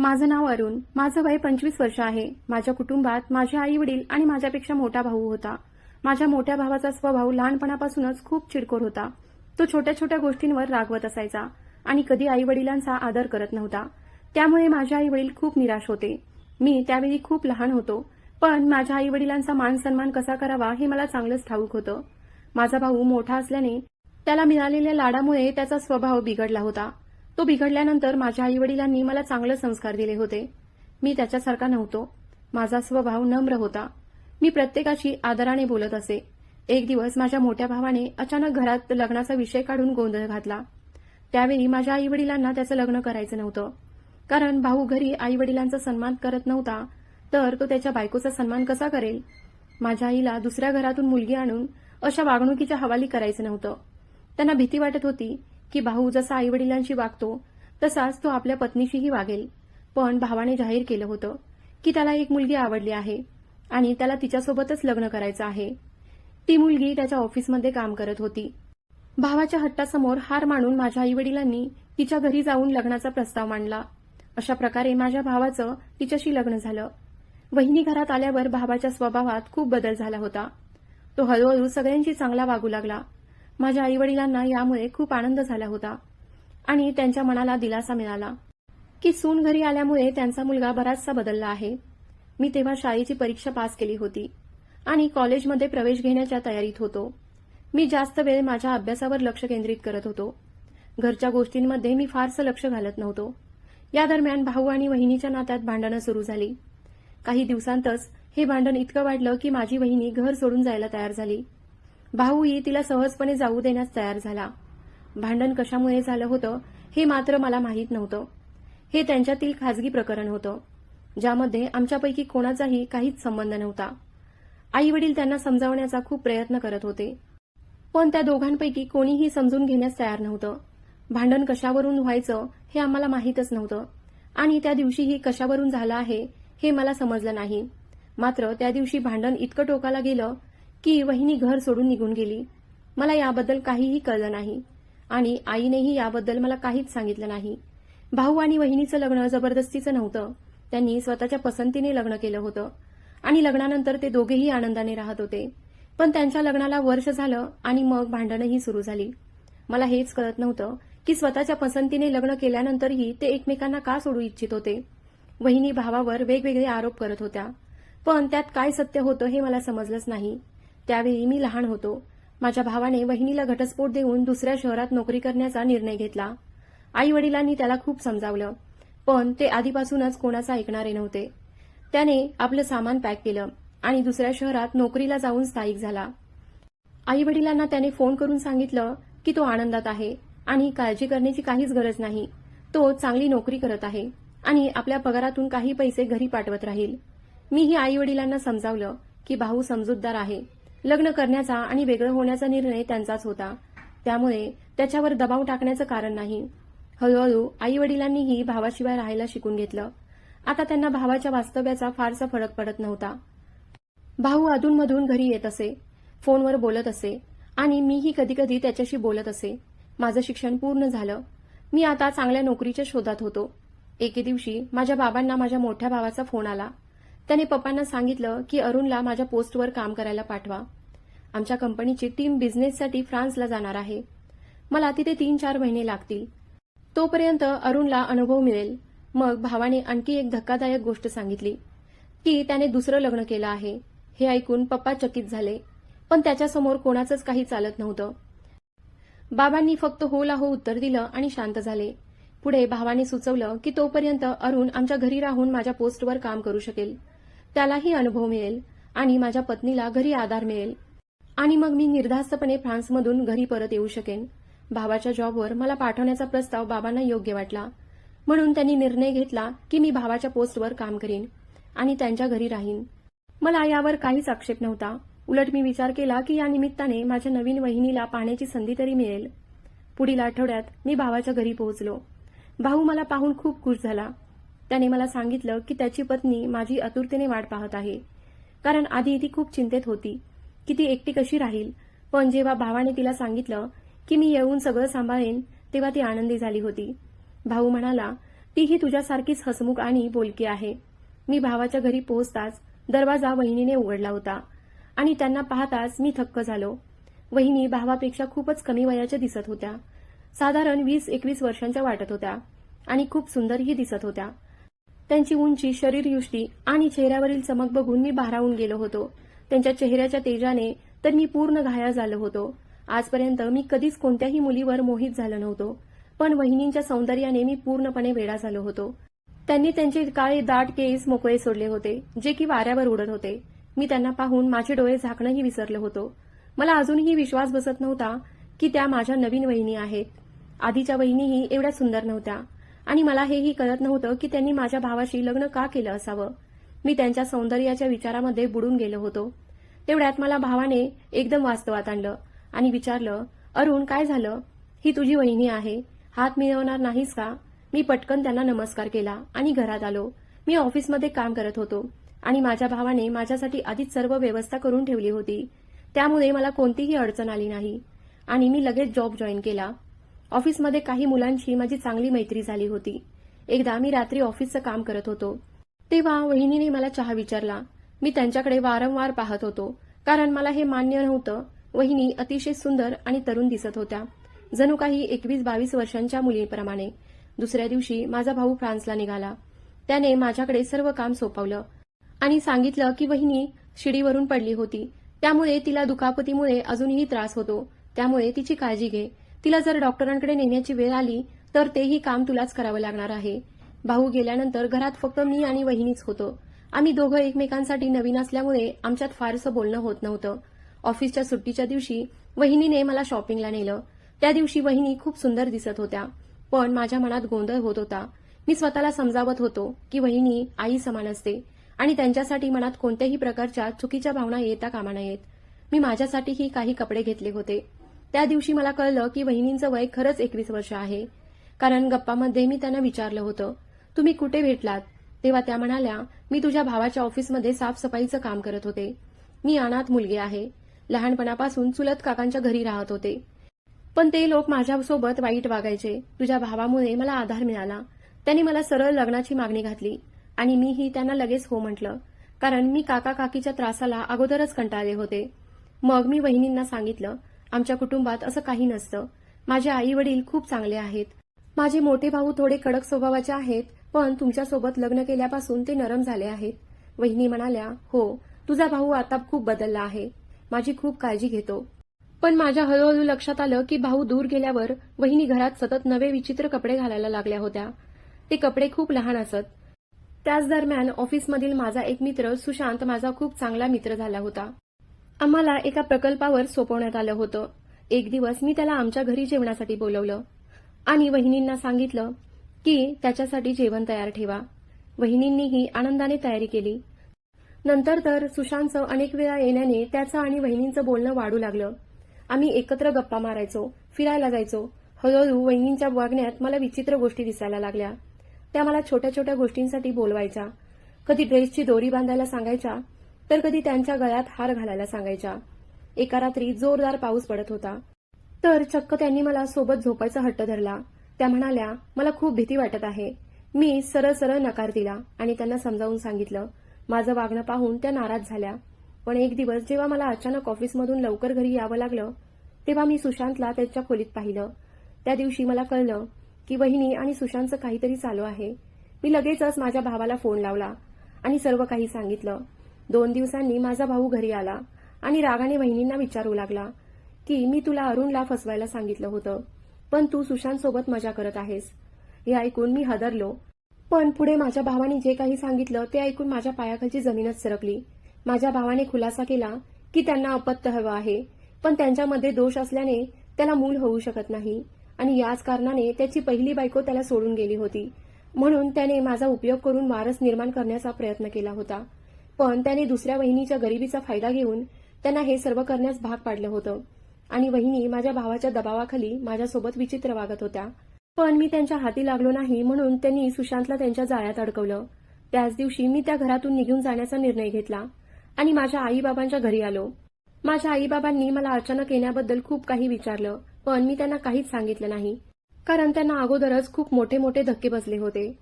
माझं नाव अरुण. माझं वय पंचवीस वर्ष आहे. माझ्या कुटुंबात माझे आई वडील आणि माझ्यापेक्षा मोठा भाऊ होता. माझ्या मोठ्या भावाचा स्वभाव लहानपणापासूनच खूप चिडकोर होता. तो छोट्या छोट्या गोष्टींवर रागवत असायचा आणि कधी आई वडिलांचा आदर करत नव्हता. त्यामुळे माझे आई वडील खूप निराश होते. मी त्यावेळी खूप लहान होतो पण माझ्या आई वडिलांचा मान सन्मान कसा करावा हे मला चांगलंच ठाऊक होतं. माझा भाऊ मोठा असल्याने त्याला मिळालेल्या लाडामुळे त्याचा स्वभाव बिघडला होता. तो बिघडल्यानंतर माझ्या आई वडिलांनी मला चांगले संस्कार दिले होते. मी त्याच्यासारखा नव्हतो. माझा स्वभाव नम्र होता. मी प्रत्येकाशी आदराने बोलत असे. एक दिवस माझ्या मोठ्या भावाने अचानक घरात लग्नाचा विषय काढून गोंधळ घातला. त्यावेळी माझ्या आई वडिलांना त्याचं लग्न करायचं नव्हतं. कारण भाऊ घरी आई वडिलांचा सन्मान करत नव्हता तर तो त्याच्या बायकोचा सन्मान कसा करेल? माझ्या आईला दुसऱ्या घरातून मुलगी आणून अशा वागणुकीच्या हवाली करायचं नव्हतं. त्यांना भीती वाटत होती की भाऊ जसा आई वडिलांशी वागतो तसाच तो आपल्या पत्नीशीही वागेल. पण भावाने जाहीर केलं होतं की त्याला एक मुलगी आवडली आहे आणि त्याला तिच्यासोबतच लग्न करायचं आहे. ती मुलगी त्याच्या ऑफिसमध्ये काम करत होती. भावाच्या हट्टासमोर हार मानून माझ्या आई वडिलांनी तिच्या घरी जाऊन लग्नाचा प्रस्ताव मांडला. अशा प्रकारे माझ्या भावाचं तिच्याशी लग्न झालं. वहिनी घरात आल्यावर भावाच्या स्वभावात खूप बदल झाला होता. तो हळूहळू सगळ्यांशी चांगला वागू लागला. माझ्या आईवडिलांना यामुळे खूप आनंद झाला होता. आणि त्यांच्या मनाला दिलासा मिळाला. की सून घरी आल्यामुळे त्यांचा मुलगा बराचसा बदलला आहे. मी तेव्हा शाळेची परीक्षा पास केली होती. आणि कॉलेजमध्ये प्रवेश घेण्याच्या तयारीत होतो. मी जास्त वेळ माझ्या अभ्यासावर लक्ष केंद्रित करत होतो. घरच्या गोष्टींमध्ये मी फारसं लक्ष घालत नव्हतो. या दरम्यान भाऊ आणि वहिनीच्या नात्यात भांडणं सुरू झाली. काही दिवसांतच हे भांडण इतकं वाढलं की माझी वहिनी घर सोडून जायला तयार झाली. भाऊही तिला सहजपणे जाऊ देण्यास तयार झाला. भांडण कशामुळे झालं होतं हे मात्र मला माहीत नव्हतं. हे त्यांच्यातील खाजगी प्रकरण होतं ज्यामध्ये आमच्यापैकी कोणाचाही काहीच संबंध नव्हता. आई वडील त्यांना समजावण्याचा खूप प्रयत्न करत होते. पण त्या दोघांपैकी कोणीही समजून घेण्यास तयार नव्हतं. भांडण कशावरून व्हायचं हे आम्हाला माहीतच नव्हतं. आणि त्या दिवशीही कशावरून झालं आहे हे मला समजलं नाही. मात्र त्या दिवशी भांडण इतकं टोकाला गेलं की वहिनी घर सोडून निघून गेली. मला याबद्दल काहीही कळलं नाही. आणि आईनेही याबद्दल मला काहीच सांगितलं नाही. भाऊ आणि वहिनीचं लग्न जबरदस्तीचं नव्हतं. त्यांनी स्वतःच्या पसंतीने लग्न केलं होतं. आणि लग्नानंतर ते दोघेही आनंदाने राहत होते. पण त्यांच्या लग्नाला वर्ष झालं आणि मग भांडणही सुरू झाली. मला हेच कळत नव्हतं की स्वतःच्या पसंतीने लग्न केल्यानंतरही ते एकमेकांना का सोडू इच्छित होते? वहिनी भावावर वेगवेगळे आरोप करत होत्या. पण त्यात काय सत्य होतं हे मला समजलंच नाही. त्यावेळी मी लहान होतो. माझ्या भावाने वहिनीला घटस्फोट देऊन दुसऱ्या शहरात नोकरी करण्याचा निर्णय घेतला. आई वडिलांनी त्याला खूप समजावलं पण ते आधीपासूनच कोणाचं ऐकणारे नव्हते. त्याने आपलं सामान पॅक केलं आणि दुसऱ्या शहरात नोकरीला जाऊन स्थायिक झाला. आई वडिलांना त्याने फोन करून सांगितलं की तो आनंदात आहे आणि काळजी करण्याची काहीच गरज नाही. तो चांगली नोकरी करत आहे आणि आपल्या पगारातून काही पैसे घरी पाठवत राहील. मीही आई वडिलांना समजावलं की भाऊ समजूतदार आहे. लग्न करण्याचा आणि वेगळं होण्याचा निर्णय त्यांचाच होता. त्यामुळे त्याच्यावर दबाव टाकण्याचं कारण नाही. हळूहळू आई वडिलांनीही भावाशिवाय राहायला शिकून घेतलं. आता त्यांना भावाच्या वास्तव्याचा फारसा फरक पडत नव्हता. भाऊ अधूनमधून घरी येत असे फोनवर बोलत असे आणि मीही कधीकधी त्याच्याशी बोलत असे. माझं शिक्षण पूर्ण झालं. मी आता चांगल्या नोकरीच्या शोधात होतो. एके दिवशी माझ्या बाबांना माझ्या मोठ्या भावाचा फोन आला. त्याने पप्पांना सांगितलं की अरुणला माझ्या पोस्टवर काम करायला पाठवा. आमच्या कंपनीची टीम बिझनेससाठी फ्रान्सला जाणार आहे. मला तिथे तीन चार महिने लागतील. तोपर्यंत अरुणला अनुभव मिळेल. मग भावाने आणखी एक धक्कादायक गोष्ट सांगितली की त्याने दुसरं लग्न केलं आहे. हे ऐकून पप्पा चकित झाले पण त्याच्यासमोर कोणाचंच काही चालत नव्हतं. बाबांनी फक्त होला हो उत्तर दिलं आणि शांत झाले. पुढे भावाने सुचवलं की तोपर्यंत अरुण आमच्या घरी राहून माझ्या पोस्टवर काम करू शकेल. त्यालाही अनुभव मिळेल आणि माझ्या पत्नीला घरी आधार मिळेल. आणि मग मी निर्धास्तपणे फ्रान्समधून घरी परत येऊ शकेन. भावाच्या जॉबवर मला पाठवण्याचा प्रस्ताव बाबांना योग्य वाटला. म्हणून त्यांनी निर्णय घेतला की मी भावाच्या पोस्टवर काम करीन आणि त्यांच्या घरी राहीन. मला यावर काहीच आक्षेप नव्हता. उलट मी विचार केला की या निमित्ताने माझ्या नवीन वहिनीला पाहण्याची संधी तरी मिळेल. पुढील आठवड्यात मी भावाच्या घरी पोहोचलो. भाऊ मला पाहून खूप खुश झाला. त्याने मला सांगितलं की त्याची पत्नी माझी आतुरतेने वाट पाहत आहे. कारण आधी ती खूप चिंतेत होती की ती एकटी कशी राहील. पण जेव्हा भावाने तिला सांगितलं की मी येऊन सगळं सांभाळेन तेव्हा ती आनंदी झाली होती. भाऊ म्हणाला तीही तुझ्यासारखीच हसमुख आणि बोलकी आहे. मी भावाच्या घरी पोहोचताच दरवाजा वहिनीने उघडला होता आणि त्यांना पाहताच मी थक्क झालो. वहिनी भावापेक्षा खूपच कमी वयाच्या दिसत होत्या. साधारण वीस एकवीस वर्षांच्या वाटत होत्या आणि खूप सुंदरही दिसत होत्या. त्यांची उंची शरीरयुष्टी आणि चेहऱ्यावरील चमक बघून मी भारावून गेलो होतो. त्यांच्या चेहऱ्याच्या तेजाने तर मी पूर्ण घायाळ झालो होतो. आजपर्यंत मी कधीच कोणत्याही मुलीवर मोहित झालो नव्हतो पण वहिनींच्या सौंदर्याने मी पूर्णपणे वेडा झालो होतो. त्यांनी त्यांचे काळे दाट केस मोकळे सोडले होते जे की वाऱ्यावर उडत होते. मी त्यांना पाहून माझे डोळे झाकणंही विसरलो होतो. मला अजूनही विश्वास बसत नव्हता की त्या माझ्या नवीन वहिनी आहेत. आधीच्या वहिनीही एवढ्या सुंदर नव्हत्या. आणि मला हेही कळत नव्हतं की त्यांनी माझ्या भावाशी लग्न का केलं असावं. मी त्यांच्या सौंदर्याच्या विचारामध्ये बुडून गेलो होतो. तेवढ्यात मला भावाने एकदम वास्तवात आणलं आणि विचारलं अरुण काय झालं? ही तुझी वहिनी आहे. हात मिळवणार नाहीस का? मी पटकन त्यांना नमस्कार केला आणि घरात आलो. मी ऑफिसमध्ये काम करत होतो आणि माझ्या भावाने माझ्यासाठी आधीच सर्व व्यवस्था करून ठेवली होती. त्यामुळे मला कोणतीही अडचण आली नाही. आणि मी लगेच जॉब जॉईन केला. ऑफिसमध्ये काही मुलांशी माझी चांगली मैत्री झाली होती. एकदा मी रात्री ऑफिसचं काम करत होतो. तेव्हा वहिनीने मला चहा विचारला. मी त्यांच्याकडे वारंवार पाहत होतो. कारण मला हे मान्य नव्हतं. वहिनी अतिशय सुंदर आणि तरुण दिसत होत्या. जणू काही एकवीस बावीस वर्षांच्या मुलीप्रमाणे. दुसऱ्या दिवशी माझा भाऊ फ्रान्सला निघाला. त्याने माझ्याकडे सर्व काम सोपवलं आणि सांगितलं की वहिनी शिडीवरून पडली होती. त्यामुळे तिला दुखापतीमुळे अजूनही त्रास होतो. त्यामुळे तिची काळजी घे. तिला जर डॉक्टरांकडे नेण्याची वेळ आली तर तेही काम तुलाच करावं लागणार आहे. भाऊ गेल्यानंतर घरात फक्त मी आणि वहिनीच होतो. आम्ही दोघं एकमेकांसाठी नवीन असल्यामुळे आमच्यात फारसं बोलणं होत नव्हतं. ऑफिसच्या सुट्टीच्या दिवशी वहिनीने मला शॉपिंगला नेलं. त्या दिवशी वहिनी खूप सुंदर दिसत होत्या पण माझ्या मनात गोंधळ होत होता. मी स्वतःला समजावत होतो की वहिनी आई समान असते आणि त्यांच्यासाठी मनात कोणत्याही प्रकारच्या चुकीच्या भावना येता कामा नयेत. मी माझ्यासाठीही काही कपडे घेतले होते. त्या दिवशी मला कळलं की वहिनींचं वय खरंच एकवीस वर्ष आहे. कारण गप्पामध्ये मी त्यांना विचारलं होतं तुम्ही कुठे भेटलात? तेव्हा त्या म्हणाल्या मी तुझ्या भावाच्या ऑफिसमध्ये साफसफाईचं काम करत होते. मी अनाथ मुलगी आहे. लहानपणापासून चुलत काकांच्या घरी राहत होते. पण ते लोक माझ्यासोबत वाईट वागायचे. तुझ्या भावामुळे मला आधार मिळाला. त्यांनी मला सरळ लग्नाची मागणी घातली आणि मीही त्यांना लगेच हो म्हटलं. कारण मी काका काकीच्या त्रासाला अगोदरच कंटाळले होते. मग मी वहिनींना सांगितलं आमच्या कुटुंबात असं काही नसतं. माझे आई वडील खूप चांगले आहेत. माझे मोठे भाऊ थोडे कडक स्वभावाचे आहेत पण तुमच्यासोबत लग्न केल्यापासून ते नरम झाले आहेत. वहिनी म्हणाल्या हो तुझा भाऊ आता खूप बदलला आहे. माझी खूप काळजी घेतो. पण माझ्या हळूहळू लक्षात आलं की भाऊ दूर गेल्यावर वहिनी घरात सतत नवे विचित्र कपडे घालायला लागल्या होत्या. ते कपडे खूप लहान असत. त्याच दरम्यान ऑफिसमधील माझा एक मित्र सुशांत माझा खूप चांगला मित्र झाला होता. आम्हाला एका प्रकल्पावर सोपवण्यात आलं होतं. एक दिवस मी त्याला आमच्या घरी जेवणासाठी बोलवलं. आणि वहिनींना सांगितलं की त्याच्यासाठी जेवण तयार ठेवा. वहिनींनीही आनंदाने तयारी केली. नंतर तर सुशांतचं अनेक वेळा येण्याने त्याचं आणि वहिनींचं बोलणं वाढू लागलं. आम्ही एकत्र गप्पा मारायचो फिरायला जायचो. हळूहळू वहिनींच्या वागण्यात मला विचित्र गोष्टी दिसायला लागल्या. त्या मला छोट्या छोट्या गोष्टींसाठी बोलवायच्या. कधी ड्रेसची दोरी बांधायला सांगायच्या. तर कधी त्यांच्या गळ्यात हार घालायला सांगायच्या. एका रात्री जोरदार पाऊस पडत होता. तर चक्क त्यांनी मला सोबत झोपायचा हट्ट धरला. त्या म्हणाल्या मला खूप भीती वाटत आहे. मी सरळ सरळ नकार दिला आणि त्यांना समजावून सांगितलं. माझं वागणं पाहून त्या नाराज झाल्या. पण एक दिवस जेव्हा मला अचानक ऑफिसमधून लवकर घरी यावं लागलं तेव्हा मी सुशांतला त्याच्या खोलीत पाहिलं. त्या दिवशी मला कळलं की वहिनी आणि सुशांतचं काहीतरी चालू आहे. मी लगेचच माझ्या भावाला फोन लावला आणि सर्व काही सांगितलं. दोन दिवसांनी माझा भाऊ घरी आला आणि रागाने वहिनींना विचारू लागला की मी तुला अरुणला फसवायला सांगितलं होतं पण तू सुशांतसोबत मजा करत आहेस. हे ऐकून मी हदरलो. पण पुढे माझ्या भावाने जे काही सांगितलं ते ऐकून माझ्या पायाखालची जमीनच सरकली. माझ्या भावाने खुलासा केला की त्यांना अपत्य हवं आहे पण त्यांच्यामध्ये दोष असल्याने त्याला मूल होऊ शकत नाही आणि याच कारणाने त्याची पहिली बायको त्याला सोडून गेली होती. म्हणून त्याने माझा उपयोग करून वारस निर्माण करण्याचा प्रयत्न केला होता. पण त्याने दुसऱ्या वहिनीच्या गरिबीचा फायदा घेऊन त्यांना हे सर्व करण्यास भाग पाडलं होतं. आणि वहिनी माझ्या भावाच्या दबावाखाली माझ्यासोबत विचित्र वागत होत्या. पण मी त्यांच्या हाती लागलो नाही म्हणून त्यांनी सुशांतला त्यांच्या जाळ्यात अडकवलं. त्याच दिवशी मी त्या घरातून निघून जाण्याचा निर्णय घेतला आणि माझ्या आईबाबांच्या घरी आलो. माझ्या आईबाबांनी मला अचानक येण्याबद्दल खूप काही विचारलं पण मी त्यांना काहीच सांगितलं नाही. कारण त्यांना अगोदरच खूप मोठे मोठे धक्के बसले होते.